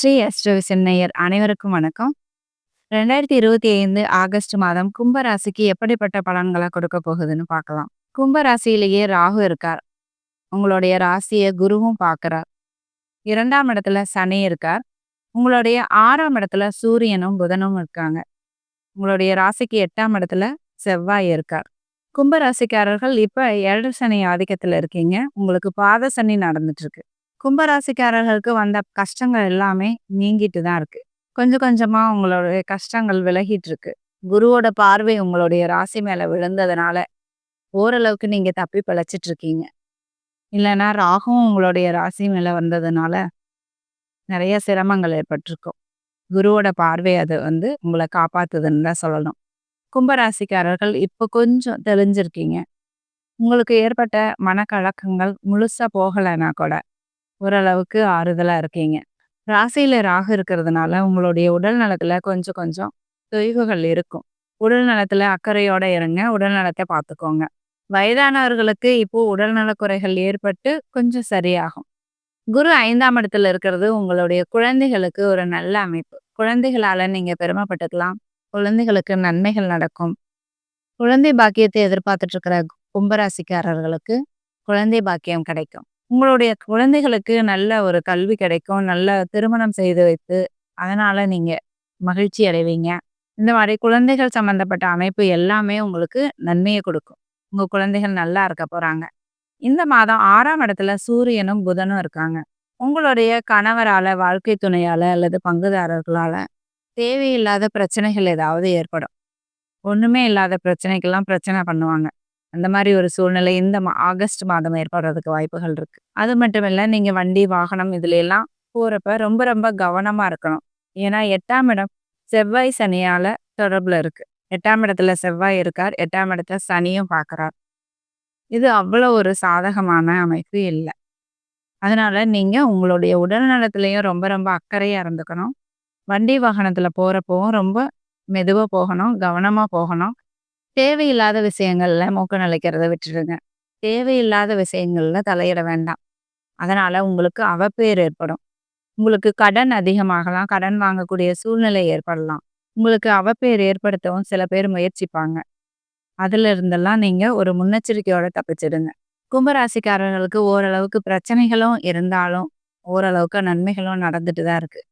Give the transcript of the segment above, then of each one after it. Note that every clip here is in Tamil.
ஸ்ரீ அஸ்ட்ரோவிசன் நேயர் அனைவருக்கும் வணக்கம். ரெண்டாயிரத்தி இருபத்தி ஐந்து ஆகஸ்ட் மாதம் கும்பராசிக்கு எப்படிப்பட்ட பலன்களை கொடுக்க போகுதுன்னு பார்க்கலாம். கும்பராசியிலேயே ராகு இருக்கார். உங்களுடைய ராசியை குருவும் பார்க்குறார். இரண்டாம் இடத்துல சனி இருக்கார். உங்களுடைய ஆறாம் இடத்துல சூரியனும் புதனும் இருக்காங்க. உங்களுடைய ராசிக்கு எட்டாம் இடத்துல செவ்வாய் இருக்கார். கும்பராசிக்காரர்கள் இப்போ இப்ப ஏழு சனி ஆதிக்கத்துல இருக்கீங்க. உங்களுக்கு பாத சனி நடந்துட்டு இருக்கு. கும்பராசிக்காரர்களுக்கு வந்த கஷ்டங்கள் எல்லாமே நீங்கிட்டு தான் இருக்கு. கொஞ்சம் கொஞ்சமா உங்களுடைய கஷ்டங்கள் விலகிட்டு இருக்கு. குருவோட பார்வை உங்களுடைய ராசி மேல விழுந்ததுனால ஓரளவுக்கு நீங்க தப்பி பிழைச்சிட்டு இருக்கீங்க. இல்லைன்னா ராகும் உங்களுடைய ராசி மேல வந்ததுனால நிறைய சிரமங்கள் ஏற்பட்டிருக்கும். குருவோட பார்வை அதை வந்து உங்களை காப்பாத்துதுன்னு தான் சொல்லணும். கும்பராசிக்காரர்கள் இப்போ கொஞ்சம் தெளிஞ்சிருக்கீங்க. உங்களுக்கு ஏற்பட்ட மனக்கழக்கங்கள் முழுசா போகலைன்னா கூட ஓரளவுக்கு ஆறுதலா இருக்கீங்க. ராசியில ராகு இருக்கிறதுனால, உங்களுடைய உடல் நலத்துல கொஞ்சம் கொஞ்சம் தொய்வுகள் இருக்கும். உடல் நலத்துல அக்கறையோட இருங்க. உடல் நலத்தை பார்த்துக்கோங்க. வயதானவர்களுக்கு இப்போ உடல் நலக்குறைகள் ஏற்பட்டு கொஞ்சம் சரியாகும். குரு ஐந்தாம் இடத்துல இருக்கிறது உங்களுடைய குழந்தைகளுக்கு ஒரு நல்ல அமைப்பு. குழந்தைகளால நீங்க பெருமைப்பட்டுக்கலாம். குழந்தைகளுக்கு நன்மைகள் நடக்கும். குழந்தை பாக்கியத்தை எதிர்பார்த்துட்டு இருக்கிற கும்பராசிக்காரர்களுக்கு குழந்தை பாக்கியம் கிடைக்கும். உங்களுடைய குழந்தைகளுக்கு நல்ல ஒரு கல்வி கிடைக்கும். நல்ல திருமணம் செய்து வைத்து, அதனால நீங்க மகிழ்ச்சி அடைவீங்க. இந்த மாதிரி குழந்தைகள் சம்மந்தப்பட்ட அமைப்பு எல்லாமே உங்களுக்கு நன்மையை கொடுக்கும் உங்க குழந்தைகள் நல்லா இருக்க போறாங்க. இந்த மாதம் ஆறாம் இடத்துல சூரியனும், புதனும் இருக்காங்க. உங்களுடைய கணவரால, வாழ்க்கை துணையால அல்லது பங்குதாரர்களால தேவையில்லாத பிரச்சனைகள் ஏதாவது ஏற்படும். ஒண்ணுமே இல்லாத பிரச்சனைக்கெல்லாம் பிரச்சனை பண்ணுவாங்க. அந்த மாதிரி ஒரு சூழ்நிலை இந்த மா ஆகஸ்ட் மாதம் ஏற்படுறதுக்கு வாய்ப்புகள் இருக்கு. அது மட்டும் இல்லை நீங்க வண்டி, வாகனம் இதுல எல்லாம் போறப்ப ரொம்ப ரொம்ப கவனமா இருக்கணும். ஏன்னா எட்டாம் இடம் செவ்வாய், சனியால தொடர்புல இருக்கு. எட்டாம் இடத்துல செவ்வாய் இருக்கார். எட்டாம் இடத்த சனியும் பார்க்குறார். இது அவ்வளோ ஒரு சாதகமான அமைப்பு இல்லை அதனால நீங்க உங்களுடைய உடல் நலத்திலயும் ரொம்ப ரொம்ப அக்கறையா இருந்துக்கணும். வண்டி, வாகனத்துல போறப்பவும் ரொம்ப மெதுவாக போகணும். கவனமா போகணும். தேவையில்லாத விஷயங்கள்ல மூக்க நுழைக்கிறத விட்டுடுங்க. தேவையில்லாத விஷயங்கள்ல தலையிட வேண்டாம். அதனால உங்களுக்கு அவப்பேர் ஏற்படும். உங்களுக்கு கடன் அதிகமாகலாம். கடன் வாங்கக்கூடிய சூழ்நிலை ஏற்படலாம். உங்களுக்கு அவப்பேர் ஏற்படுத்தவும் சில பேர் முயற்சிப்பாங்க. அதுல இருந்தெல்லாம் நீங்க ஒரு முன்னெச்சரிக்கையோட தப்பிச்சிடுங்க. கும்பராசிக்காரர்களுக்கு ஓரளவுக்கு பிரச்சனைகளும் இருந்தாலும், ஓரளவுக்கு நன்மைகளும் நடந்துட்டு தான் இருக்கு.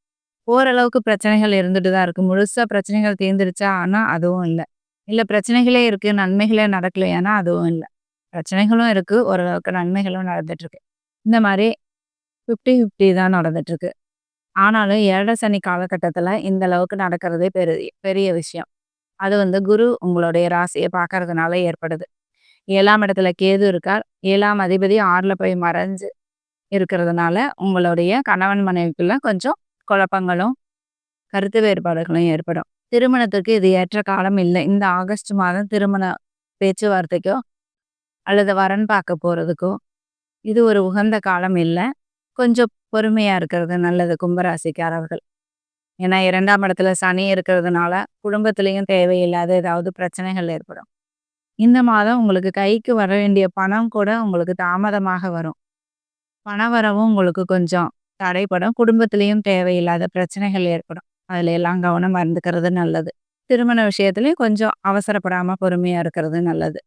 ஓரளவுக்கு பிரச்சனைகள் இருந்துட்டு தான் இருக்கு. முழுசா பிரச்சனைகள் தீர்ந்துருச்சா? ஆனா அதுவும் இல்லை இல்லை பிரச்சனைகளே இருக்கு, நன்மைகளே நடக்கலையானா அதுவும் இல்லை பிரச்சனைகளும் இருக்கு, ஓரளவுக்கு நன்மைகளும் நடந்துட்டு இருக்கு. இந்த மாதிரி ஃபிஃப்டி ஃபிஃப்டி தான் நடந்துட்டு இருக்கு. ஆனாலும் ஏழரை சனி காலகட்டத்தில் இந்த அளவுக்கு நடக்கிறதே பெரிய பெரிய விஷயம். அது வந்து குரு உங்களுடைய ராசியை பார்க்கறதுனால ஏற்படுது. ஏழாம் இடத்துல கேது இருக்கார். ஏழாம் அதிபதி ஆறில் போய் மறைஞ்சு இருக்கிறதுனால, உங்களுடைய கணவன் மனைவிக்குள்ள கொஞ்சம் குழப்பங்களும், கருத்து வேறுபாடுகளும் ஏற்படும். திருமணத்துக்கு இது ஏற்ற காலம் இல்லை. இந்த ஆகஸ்ட் மாதம் திருமண பேச்சுவார்த்தைக்கோ, அல்லது வரன் பார்க்க போகிறதுக்கோ இது ஒரு உகந்த காலம் இல்லை கொஞ்சம் பொறுமையாக இருக்கிறது நல்லது கும்பராசிக்காரர்கள். ஏன்னா இரண்டாம் இடத்துல சனி இருக்கிறதுனால, குடும்பத்துலேயும் தேவையில்லாத ஏதாவது பிரச்சனைகள் ஏற்படும். இந்த மாதம் உங்களுக்கு கைக்கு வர வேண்டிய பணம் கூட உங்களுக்கு தாமதமாக வரும். பணவரவும் உங்களுக்கு கொஞ்சம் தடைப்படும். குடும்பத்திலயும் தேவையில்லாத பிரச்சனைகள் ஏற்படும். அதில் எல்லாம் கவனம் இருந்துக்கிறது நல்லது. திருமண விஷயத்துலையும் கொஞ்சம் அவசரப்படாமல் பொறுமையாக இருக்கிறது நல்லது.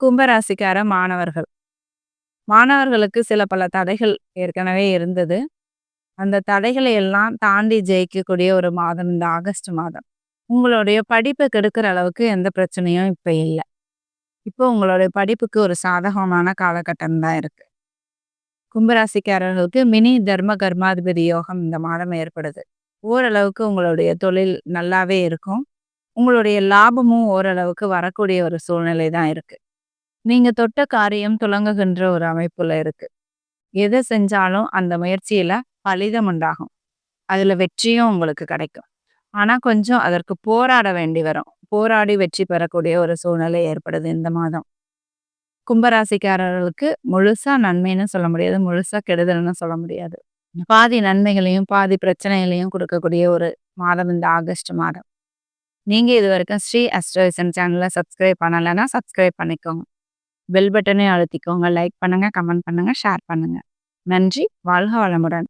கும்பராசிக்கார மாணவர்கள். மாணவர்களுக்கு சில பல தடைகள் ஏற்கனவே இருந்தது. அந்த தடைகளை எல்லாம் தாண்டி ஜெயிக்கக்கூடிய ஒரு மாதம் இந்த ஆகஸ்ட் மாதம். உங்களுடைய படிப்ப கெடுக்கிற அளவுக்கு எந்த பிரச்சனையும் இப்போ இல்லை இப்போ உங்களுடைய படிப்புக்கு ஒரு சாதகமான காலகட்டம் தான் இருக்கு. கும்பராசிக்காரர்களுக்கு மினி தர்ம கர்மாதிபதி யோகம் இந்த மாதம் ஏற்படுது. ஓரளவுக்கு உங்களுடைய தொழில் நல்லாவே இருக்கும். உங்களுடைய லாபமும் ஓரளவுக்கு வரக்கூடிய ஒரு சூழ்நிலை தான் இருக்கு. நீங்க தொட்ட காரியம் துளங்குகின்ற ஒரு அமைப்புல இருக்கு. எதை செஞ்சாலும் அந்த முயற்சியில பலிதம் உண்டாகும். அதுல வெற்றியும் உங்களுக்கு கிடைக்கும். ஆனா கொஞ்சம் அதற்கு போராட வேண்டி வரும். போராடி வெற்றி பெறக்கூடிய ஒரு சூழ்நிலை ஏற்படுது இந்த மாதம். கும்பராசிக்காரர்களுக்கு முழுசா நன்மைன்னு சொல்ல முடியாது. முழுசா கெடுதல்னு சொல்ல முடியாது. பாதி நன்மைகளையும், பாதி பிரச்சனைகளையும் கொடுக்கக்கூடிய ஒரு மாதம் இந்த ஆகஸ்ட் மாதம். நீங்க இதுவரைக்கும் ஸ்ரீ அஸ்ட்ரோவிசன் சேனலை சப்ஸ்கிரைப் பண்ணலைன்னா சப்ஸ்கிரைப் பண்ணிக்கோங்க. பெல் பட்டனையும் அழுத்திக்கோங்க. லைக் பண்ணுங்க, கமெண்ட் பண்ணுங்க, ஷேர் பண்ணுங்க. நன்றி. வாழ்க வளமுடன்.